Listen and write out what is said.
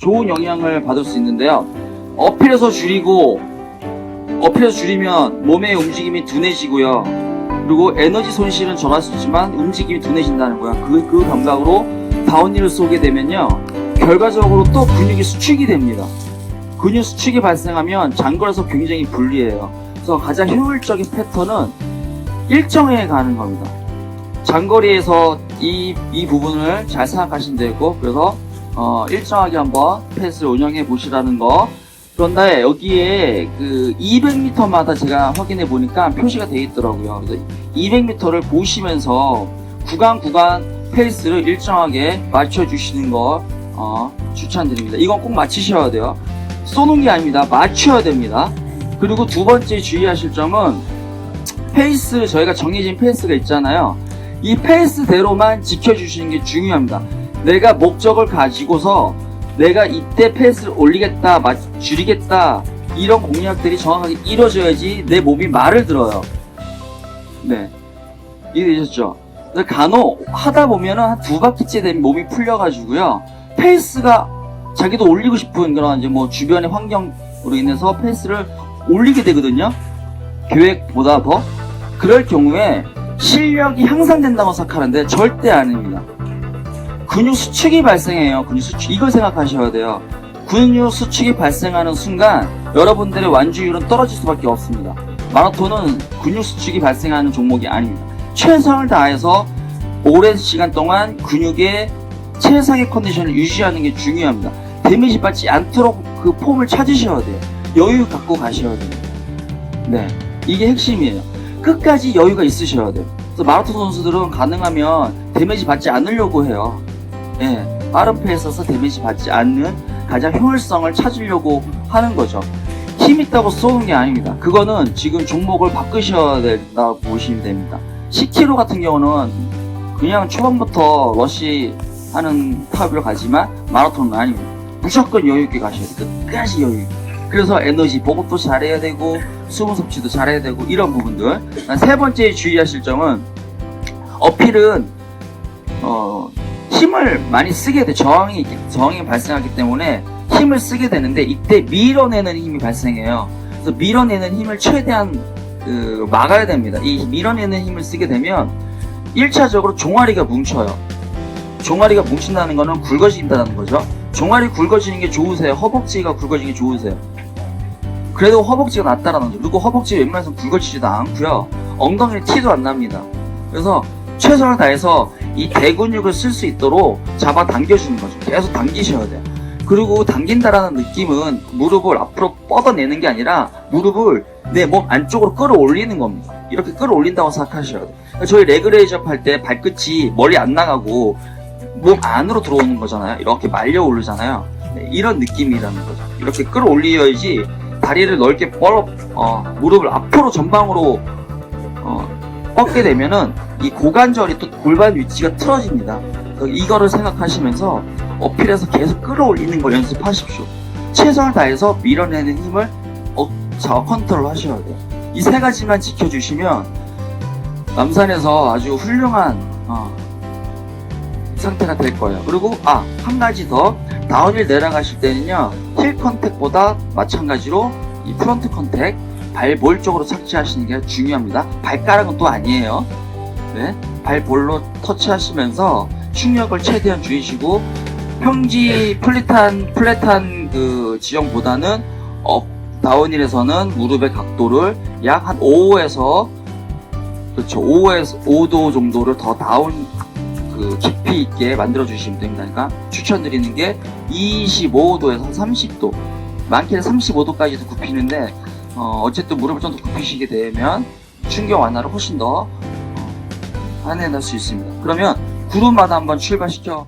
좋은 영향을 받을 수 있는데요. 어필해서 줄이고 어필해서 줄이면 몸의 움직임이 둔해지고요. 그리고 에너지 손실은 절할 수 있지만 움직임이 둔해진다는 거야. 그, 그 감각으로 다운힐을 쏘게 되면요. 결과적으로 또 근육이 수축이 됩니다. 근육 수축이 발생하면 장거리에서 굉장히 불리해요. 그래서 가장 효율적인 패턴은 일정에 가는 겁니다. 장거리에서 이, 이 부분을 잘 생각하시면 되고, 그래서, 어, 일정하게 한번 패스를 운영해 보시라는 거. 그런데 여기에 그 200m마다 제가 확인해 보니까 표시가 되어 있더라고요. 그래서 200m를 보시면서 구간 구간 페이스를 일정하게 맞춰 주시는 거, 어, 추천드립니다. 이건 꼭 맞추셔야 돼요. 쏘는 게 아닙니다. 맞춰야 됩니다. 그리고 두 번째 주의하실 점은 페이스, 저희가 정해진 페이스가 있잖아요. 이 페이스대로만 지켜주시는 게 중요합니다. 내가 목적을 가지고서 내가 이때 페이스를 올리겠다, 맞- 줄이겠다, 이런 공약들이 정확하게 이루어져야지 내 몸이 말을 들어요. 네. 이해되셨죠? 간혹 하다 보면은 한 두 바퀴째 되면 몸이 풀려가지고요. 페이스가 자기도 올리고 싶은 그런 이제 뭐 주변의 환경으로 인해서 페이스를 올리게 되거든요. 계획보다 더. 그럴 경우에 실력이 향상된다고 생각하는데 절대 아닙니다. 근육 수축이 발생해요. 근육 수축. 이걸 생각하셔야 돼요. 근육 수축이 발생하는 순간 여러분들의 완주율은 떨어질 수밖에 없습니다. 마라톤은 근육 수축이 발생하는 종목이 아닙니다. 최선을 다해서 오랜 시간 동안 근육의 최상의 컨디션을 유지하는 게 중요합니다. 데미지 받지 않도록 그 폼을 찾으셔야 돼요. 여유 갖고 가셔야 돼요. 네. 이게 핵심이에요. 끝까지 여유가 있으셔야 돼요. 그래서 마라톤 선수들은 가능하면 데미지 받지 않으려고 해요. 예. 빠른 페이스에서 데미지 받지 않는 가장 효율성을 찾으려고 하는 거죠. 힘 있다고 쏘는 게 아닙니다. 그거는 지금 종목을 바꾸셔야 된다고 보시면 됩니다. 10km 같은 경우는 그냥 초반부터 러시 하는 타입을 가지만 마라톤은 아닙니다. 무조건 여유 있게 가셔야 돼요. 끝까지 여유. 그래서 에너지 보급도 잘해야 되고 수분 섭취도 잘해야 되고 이런 부분들. 세 번째 주의하실 점은 어필은 어, 힘을 많이 쓰게 돼 저항이 저항이 발생하기 때문에 힘을 쓰게 되는데 이때 밀어내는 힘이 발생해요. 그래서 밀어내는 힘을 최대한 그 막아야 됩니다. 이 밀어내는 힘을 쓰게 되면 1차적으로 종아리가 뭉쳐요. 종아리가 뭉친다는 거는 굵어진다는 거죠. 종아리 굵어지는 게 좋으세요? 허벅지가 굵어지는 게 좋으세요? 그래도 허벅지가 낫다라는 거죠. 그리고 허벅지 웬만해서 굵어지지도 않고요. 엉덩이는 티도 안 납니다. 그래서 최선을 다해서 이 대근육을 쓸 수 있도록 잡아 당겨주는 거죠. 계속 당기셔야 돼요. 그리고 당긴다라는 느낌은 무릎을 앞으로 뻗어내는 게 아니라 무릎을 내 몸 안쪽으로 끌어올리는 겁니다. 이렇게 끌어올린다고 생각하셔야 돼요. 그러니까 저희 레그레이즈업 할때 발끝이 멀리 안 나가고 몸 안으로 들어오는 거잖아요. 이렇게 말려 오르잖아요. 네, 이런 느낌이라는 거죠. 이렇게 끌어올려야지 다리를 넓게 뻗어 어, 무릎을 앞으로 전방으로 어, 뻗게 되면은 이 고관절이 또 골반 위치가 틀어집니다. 그래서 이거를 생각하시면서 어필해서 계속 끌어올리는 걸 연습하십시오. 최선을 다해서 밀어내는 힘을 어, 자 컨트롤 하셔야 돼요. 이 세 가지만 지켜주시면 남산에서 아주 훌륭한 어, 상태가 될 거예요. 그리고 아 한 가지 더 다운힐 내려가실 때는요 힐 컨택보다 마찬가지로 이 프론트 컨택 발볼 쪽으로 착지하시는 게 중요합니다. 발가락은 또 아니에요. 네, 발볼로 터치하시면서 충격을 최대한 줄이시고 평지 플랫한 플랫한 그 지형보다는 업 다운힐에서는 무릎의 각도를 약 한 5에서 그렇죠 5에서 5도 정도를 더 다운 그 깊이 있게 만들어 주시면 됩니다. 그러니까 추천드리는 게 25도에서 30도 많게는 35도까지도 굽히는데 어, 어쨌든 무릎을 좀 더 굽히시게 되면 충격 완화를 훨씬 더 어, 해낼 수 있습니다. 그러면 구름마다 한번 출발시켜